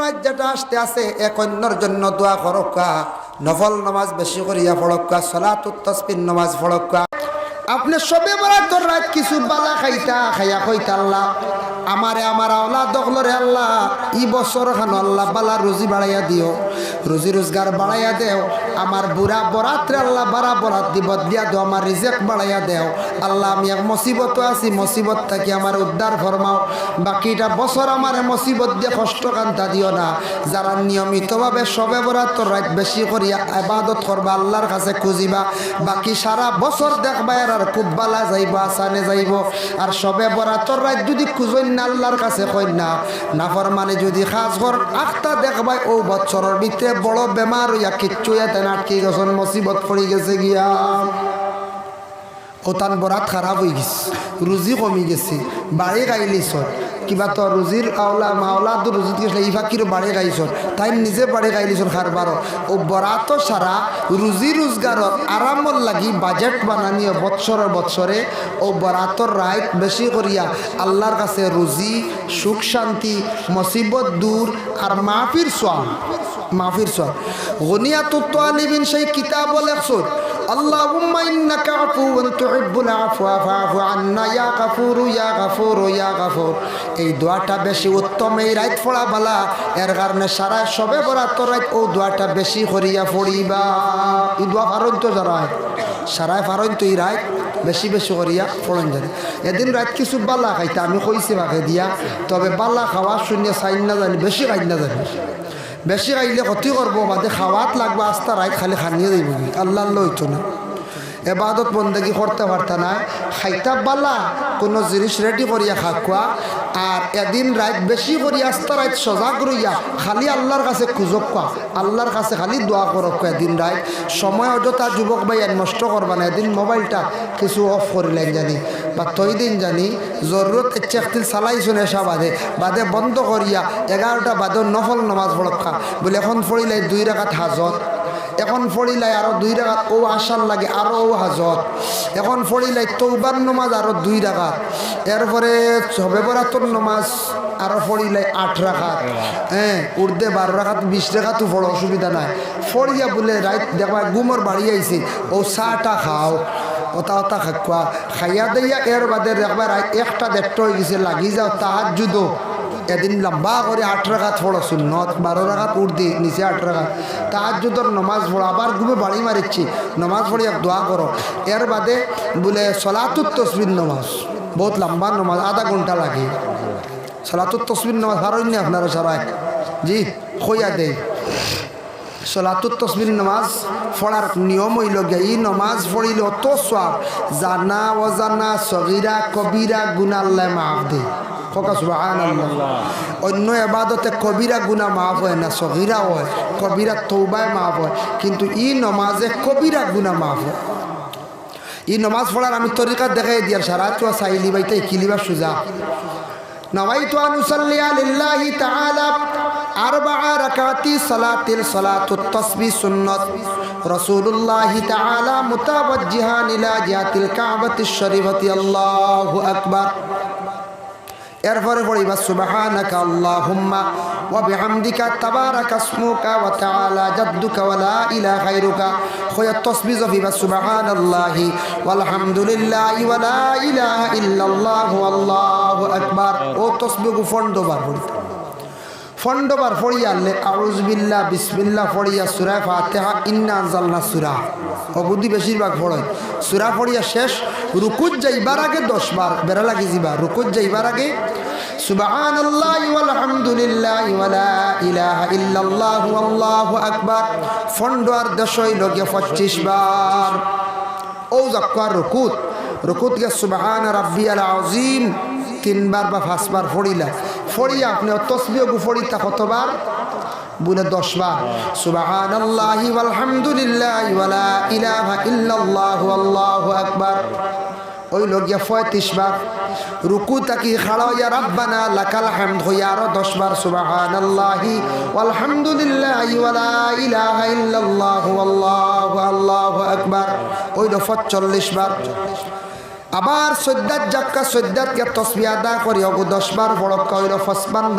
রাত যেটা আসতে আছে এক অন্যর জন্য দোয়া করক্কা নফল নামাজ বেশি করিয়া ফরকা সলাতস্পিন নামাজ ফরকা আপনি সবে বরাতর রাত কিছু বালা খাইতা, খাইয়া কইতা আল্লাহ, আমারে আমার আওলা দখলরে আল্লাহ, ই বছর খান আল্লাহ বালা রুজি বাড়াইয়া দিও, রুজি রোজগার বাড়াইয়া দেও। আমার বুড়া বরাত্রে আল্লাহ বাড়া বরাত দিব দিয়া দেও আমার রিজেক বাড়াইয়া দেও। আল্লাহ, আমি এক মুসিবত আছি, মুসিবত থাকি আমার উদ্ধার ফরমাও। বাকিটা বছর আমার মুসিবত দিয়ে কষ্ট কান্তা দিও না। যারা নিয়মিতভাবে সবে বরাতর রাত বেশি করিয়া আবাদত করবা, আল্লাহর কাছে খুঁজিবা। বাকি সারা বছর দেখবা এর আর খুব বালা যাইব, আসানে যাইব। আর সবে বরাতর রাত যদি খুঁজই না আল্লাহর কাছে কই না নাফর মানে যদি খাস ঘর আখটা দেখবাই ও বছরের ভিতরে বড় বেমার হইয়া কিচ্ছু এতে আটকে গেছেন মুসিবত পড়ে গেছে গিয়া। ওতান বরাত খারাপ হয়ে গেছে রুজি কমি গেছে বাড়ি গাইলিছ কিবা তো রুজির আওলা মাওলা তো রুজি গেছিলে ইফা কিরো বাড়ি গাইছ তাই নিজে বাড়ি গাইলিছ খারবার ও বরাত সারা রুজি রোজগারত আরামর লাগি বাজেট বানানিও বৎসরের বৎসরে ও বরাতর রাইত বেশি করিয়া আল্লাহর কাছে রুজি সুখ শান্তি, মুসিবত দূর আর মাফির সোয়াল মাফির সোয়াল গনিয়া তো তোয়ালিবিন সেই কিতাব লেখছর اللهم إنك عفو تحب العفو فاعف عنا يا غفور يا غفور يا غفور এই দোয়াটা বেশি উত্তম এই রাত পড়া বালা এর কারণে সারা সবে বরাত রাত ও দোয়াটা বেশি করিয়া পড়িবা এই দোয়া ফারন তো যারা সারায় ফারন তো এই রাত বেশি বেশি করিয়া ফোড়ন জানে এদিন রাত কিছু বালা খাইতে আমি কইছি বাকে দিয়া তবে বালা খাওয়া শূন্য চাইন না জানি বেশি খাই না জানি বেশি খাইলে ক্ষতি করব, বাদে খাওয়াত লাগবে, আস্তা রায় খালি খানিয়ে দিব আল্লাহ লইতো না। এবাদত বন্দেগী করতে পারতা না। খাইতা বালা, কোনো জিনিস রেডি করিয়া খাকুয়া আর এদিন রাত বেশি করি আস্তা রাত সজাগ রইয়া খালি আল্লাহর কাছে খুঁজক কোয়া আল্লাহর কাছে খালি দোয়া করক কোয়া এদিন রাত সময় অযথা যুবক ভাই নষ্ট করবা না এদিন মোবাইলটা কিছু অফ করিলেন জানি। বা তৈ দিন জানি। জরুরত চেকতিল চালাইছো নেশা বাদে। বাদে বন্ধ করিয়া এগারোটা বাদে নফল নমাজ পড়কা বলে এখন পড়িলে দুই রাখাত হাজত। এখন ফড়িলাই আরও দুই রাখাত ও আসার লাগে আরও ও হাজত। এখন ফড়িলাই তৌবার নমাজ আরও দুই রাখাত এরপরে সবে বরাতর নমাজ আরও ফড়িলাই আট রাখাত হ্যাঁ উর্দে বারো রাখাত বিশ রাখাতও ফড় অসুবিধা নাই। ফড়িয়া বলে, রাইত দেখবা, গুমর বাড়ি আইছে। ও চাটা খাও ওতা ওতা খাকুয়া খাইয়া দিয়া এর বাদে দেখবা একটা দেড়টা হয়ে গেছে, লাগি যাও তাহার জুদো এদিন লম্বা করে আট রাখাত পড়ো, সুন্নত। বারো রাখাত উর্দি, নিচে আট রাখাত তার যুদ্ধর নমাজ পড়ো, আবার ঘুমে বাড়ি মারিচ্ছি। নমাজ পড়ি দোয়া করো। এর বাদে বলে সলাতুর তসবির নমাজ। বহুত লম্বা নমাজ, আধা ঘণ্টা লাগে। সলাতুর তসবির নমাজ হারইনি আপনারা সবাই? জি খইয়া দেয় সলাতুর তসবির নামাজ পড়ার নিয়ম হইল গিয়া ই নমাজ পড়িলে অত সব জানা, অজানা, সগিরা, কবিরা গুনাল্লাহ মাফ দে ককা সুবাহান অন্য এবাদতে কবিরা গুনা মাফ হয় না সগিরা হয় কবিরা তৌবায় মাফ হয় কিন্তু ই নমাজে কবিরা গুনা মাফ হয় ই নমাজ পড়ার আমি তরিকা দেখাই দিয়ার সারা চুয়া চাইলি বাইতে কিলিবা সুজা نويت أن أصلي لله تعالى أربع ركعات صلاة صلاة التصبيح سنة رسول الله تعالى متوجها إلى جهة الكعبة الشريفة الله أكبر এরপরে পড়িবা সুবহানাকা আল্লাহুম্মা ওয়া বিহামদিকা তাবারাকা ইসমুকা ওয়া তাআলা জাদ্দুকা ওয়া লা ইলাহা গায়রুকা। খয়া তাসবিহ ফিবা সুবহানাল্লাহি ওয়াল হামদুলিল্লাহি ওয়া লা ইলাহা ইল্লাল্লাহু আল্লাহু আকবার। ও তাসবিহ ফন্ডবার পড়িতে ফন্ডবার ফড়িয়া আল্লে আউজবিল্লা বিসমিল্লা ফড়িয়া সুরা ফাতেহা, ইন্না আনজালনা সুরা। অবুদ্ধি বেশিরভাগ ফড়য় সুরা ফড়িয়া শেষ, রুকুত যাইবার আগে দশ বার বেড়া লাগি যাবা রুকুত যাইবার আগে সুবাহান আল্লাহ আলহামদুলিল্লাহ ওয়ালা ইলাহা ইল্লাল্লাহু আল্লাহু আকবার। ফন্ড আর দশই লগে পঁচিশ বার। ও জক্কার রুকুত? রুকুত গে সুবাহান রাব্বিয়াল আযীম, তিনবার বা পাঁচবার ফড়িলা। ফড়িয়া আপনি তসবিও ফড়িতা কতবার? বলে দশবার। সুবাহান আল্লাহি আলহামদুলিল্লাহ ওয়ালা ইলাহা ইল্লাল্লাহু, আল্লাহু আকবার। ওই লগিয়া পঁয়ত্রিশ বার রুকু তাকি খাড়াইয়া রাব্বানা লাকাল হামদ হইয়া আরও দশ বার সুবাহান আল্লাহি আলহামদুলিল্লাহ ওয়ালা ইলাহা ইল্লাল্লাহু, আল্লাহু আল্লাহু আকবার। ওই দফত চল্লিশ বার আবার সদ্যাত জাক্কা সদ্যাত কে তসবি আদা করি অগু দশবার বড় কইল পঁচপান্ন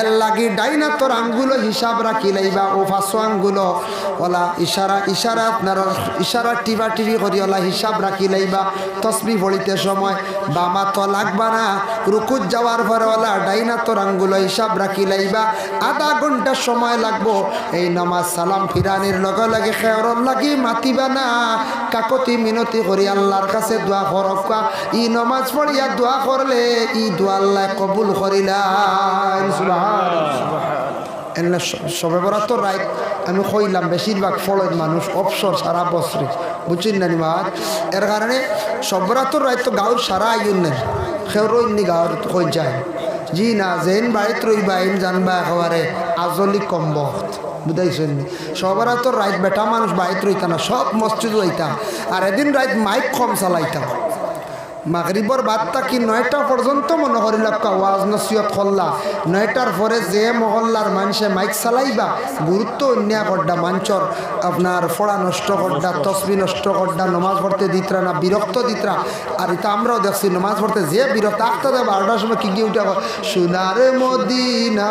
এর লাগি ডাইনা তোর আঙ্গুলো হিসাব রাখি লাইবা, ও ফাঁসো আঙ্গুলো। ওলা ইশারা ইশারা আপনার, ইশারা টিবা টিভি করি, ওলা হিসাব রাখি লাইবা, তসবি পড়িতে সময়। বামা তো লাগবা না, রুকুত যাওয়ার পরে ওলা ডাইনা তোর আঙ্গুলো হিসাব রাখি লাইবা। আধা ঘণ্টা সময় লাগবো, এই নামাজ সালাম ফিরানির লগে লগে খেয়রর লাগি মাতিবা না। কাকতি মিনতি করি, আল্লাহর কাছে দোয়া করকা ই নমাজ পড়িয়া দোয়া করলে, ই দোয়া আল্লাহ কবুল করিলাম এনে সবে বরাত রাইত আমি কইলাম, বেশিরভাগ ফলত মানুষ অবসর সারা বছরে। বুঝছেন না নিমাত এর কারণে সবরাতর রাইত তো গাঁর সারা আইনের সেও রইনি গাঁর কই যায়। জি না যেন বাড়িত রইবা এন জানবা একেবারে আজলি কম বখত বুঝাইছেন সবার তো রাইত বেটা মানুষ বাড়িত রইতা না, সব মসজিদ হইতাম আর এদিন রাইত মাইক কম চালাইতাম মাগরিবর বাদটা কি নয়টা পর্যন্ত মনে করিল ওয়াজ নসিয়ত করলা নয়টার পরে যে মহল্লার মানুষে মাইক চালাইবা গুরুত্ব অন্যা করডা মাঞ্চর আপনার ফড়া নষ্ট করডা তসবি নষ্ট করডা নমাজ পড়তে দিতরা না বিরক্ত দিতরা আর এটা আমরাও দেখছি, নমাজ পড়তে যে বিরক্ত আটটা দেয় বারোটার সময় কি গিয়ে উঠে সোনারে মদিনা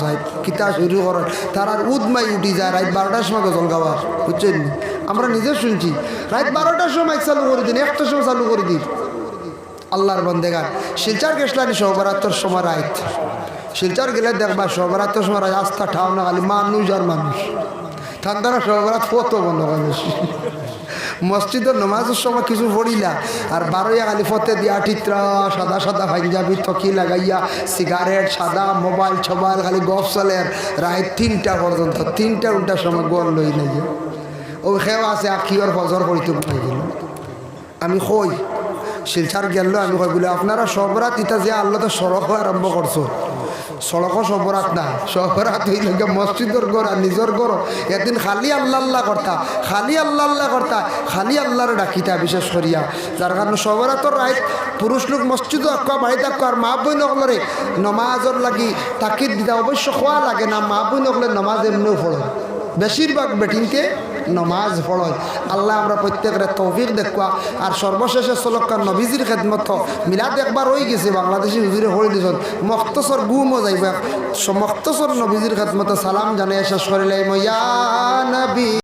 সাহেব কিতা শুরু করেন তার আর উদমাই উঠি যায় রাত বারোটার সময় গজল গাওয়ার বুঝছেন আমরা নিজে শুনছি। রাত বারোটার সময় মাইক চালু করে দিন একটার সময় চালু করে দিন। আল্লাহর বন্দেগার শিলচার গেছলানি সহবরাত্তর সময় রাইত। শিলচার গেলে দেখবা সহবরাত্তর সময় রাত আস্থা ঠাও না, খালি মানুষ আর মানুষ। ঠান্ডারা সহবরাত কত বন্ধ মানুষ মসজিদের নমাজের সময় কিছু পড়িলা আর বারোয়া খালি ফতে দিয়া টিত্রা, সাদা সাদা পাঞ্জাবি তকি লাগাইয়া, সিগারেট, সাদা, মোবাইল ছোবাইল খালি গফ চলে রায় তিনটা পর্যন্ত, তিনটা উল্টার সময় গল লই নাই। ও খেয়ে আছে আখিওর ফজর পড়িতে পাই আমি কই? শিলচার গেল, আমি কই বলে, আপনারা সবরাত ইটা যে আল্লাহ তো সড়ক আরম্ভ করছ। সড়কও সবরাত না, সবরাত হইল মসজিদর ঘর আর নিজের ঘর। এদিন খালি আল্লাহ আল্লাহ করতা, খালি আল্লাহ আল্লাহ করতা, খালি আল্লাহর ডাকিতা বিশেষ করিয়া। যার কারণে সবরাতর রাইত পুরুষ লোক মসজিদ আঁকা, বাড়িতে আঁকা আর মা বই নকলরে নমাজর লাগি তাকিদ দিতা অবশ্য খোয়া লাগে না, মা বই নকলে নমাজ এমনিও পড়ে। বেশিরভাগ বেটিংকে নমাজ পড়য়। আল্লাহ আমরা প্রত্যেকের তৌফিক দেখবা আর সর্বশেষে চলকার নবীজির খেদমত মিলাদ একবার হয়ে গেছে, বাংলাদেশি হুজুরে হয়ে দিয়েছেন মক্তসর গুমও যাইবা। মক্তসর নবীজির খেদমত সালাম জানিয়ে শেষ করিলে ময়া নবী।